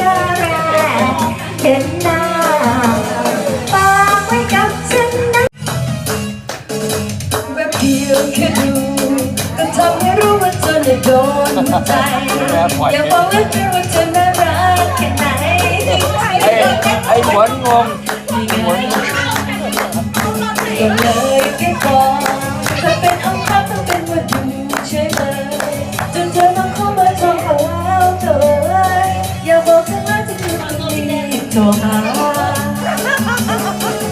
กาแรเห็นหน้าฝากไว้กับฉันนะแบบเพียงแค่ดูก็ทำให้รู้ว่าเธอน่ะโดนใจอย่าบอกเลยว่าเธอน่ารักแค่ไหนไอ้ไอ้หวนงงหวนก็เโทรหา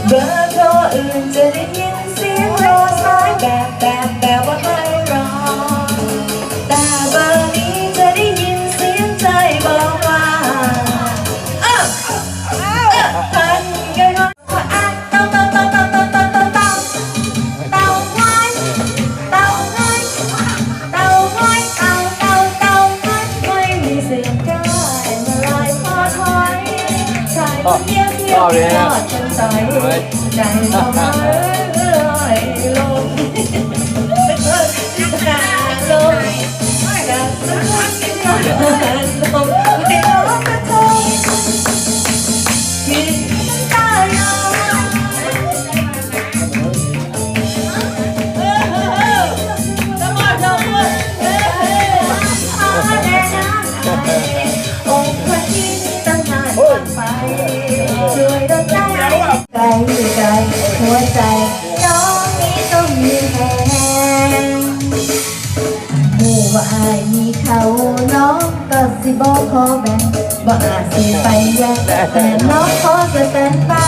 เบอร์โทรอื่นจะได้ยินเสียงรอสายแบบแบบ ชอบเลยนะ สิบอกขอแบ่งบ่อาจสิไปแย่งแต่น้องขอสแตนบา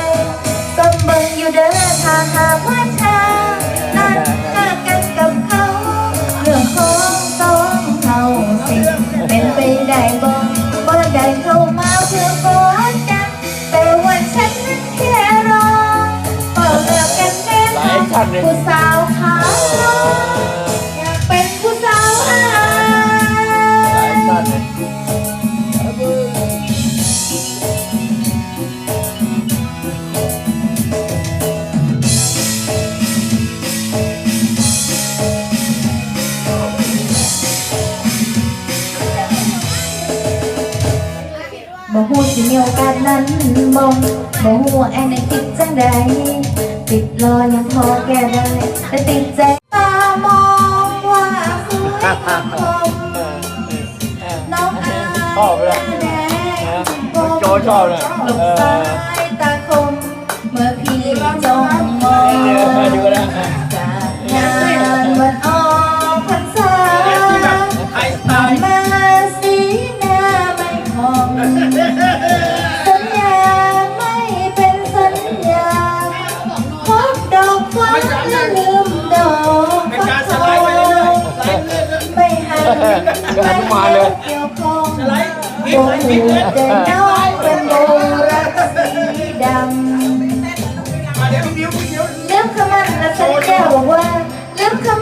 ยสมเบิงอยู่เด้อถ้าหากว่าเธอนั้นหากกันกับเขาเรื่องของสองเขาสิเป็นไปได้บ่บ่ได้เข้ามาเพื่อกอดกันแต่ว่าฉันนั้นแค่รอเปิดเลือกกันแน่นอนผู้สาวขา บ่ฮู้สิมีโอกาสนั้นบ่บ่ฮู้ว่าแอนได้คิดจังใดติดรอยังพอแก้ได้แต่ติดใจตามองว่าสวยคมน้องอา ชอบเลยแดงโจชอบเลยหลบเอสาอตาคมเมื่อพี่จ้องมองเนี่ยมาดูนะงานวันออกพรรษาผ่านมาสีหน้าไม่คงสัญญาไม่เป็นสัญญาพบดอกฟ้าและลืมดอกฟ้าไม่หั มงหมวกแต่น้องเป็นโบรักสีดำเดี๋ยวคำมันละสันแก้วว่าเดี๋ยวคำ